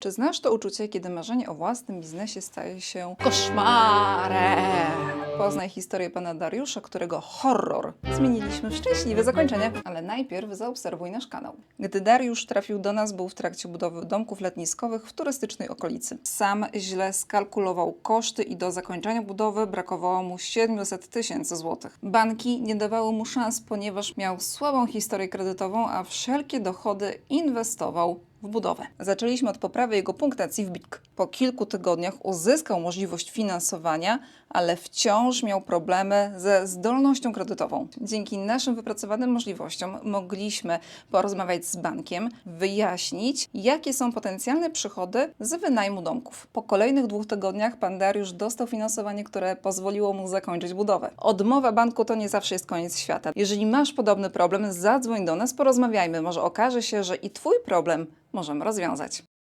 Czy znasz to uczucie, kiedy marzenie o własnym biznesie staje się Koszmarem! Poznaj historię pana Dariusza, którego horror zmieniliśmy w szczęśliwe zakończenie. Ale najpierw zaobserwuj nasz kanał. Gdy Dariusz trafił do nas, był w trakcie budowy domków letniskowych w turystycznej okolicy. Sam źle skalkulował koszty i do zakończenia budowy brakowało mu 700 tysięcy złotych. Banki nie dawały mu szans, ponieważ miał słabą historię kredytową, a wszelkie dochody inwestował w budowę. Zaczęliśmy od poprawy jego punktacji w BIK. Po kilku tygodniach uzyskał możliwość finansowania, ale wciąż miał problemy ze zdolnością kredytową. Dzięki naszym wypracowanym możliwościom mogliśmy porozmawiać z bankiem, wyjaśnić, jakie są potencjalne przychody z wynajmu domków. Po kolejnych dwóch tygodniach pan Dariusz dostał finansowanie, które pozwoliło mu zakończyć budowę. Odmowa banku to nie zawsze jest koniec świata. Jeżeli masz podobny problem, zadzwoń do nas, porozmawiajmy. Może okaże się, że i twój problem możemy rozwiązać.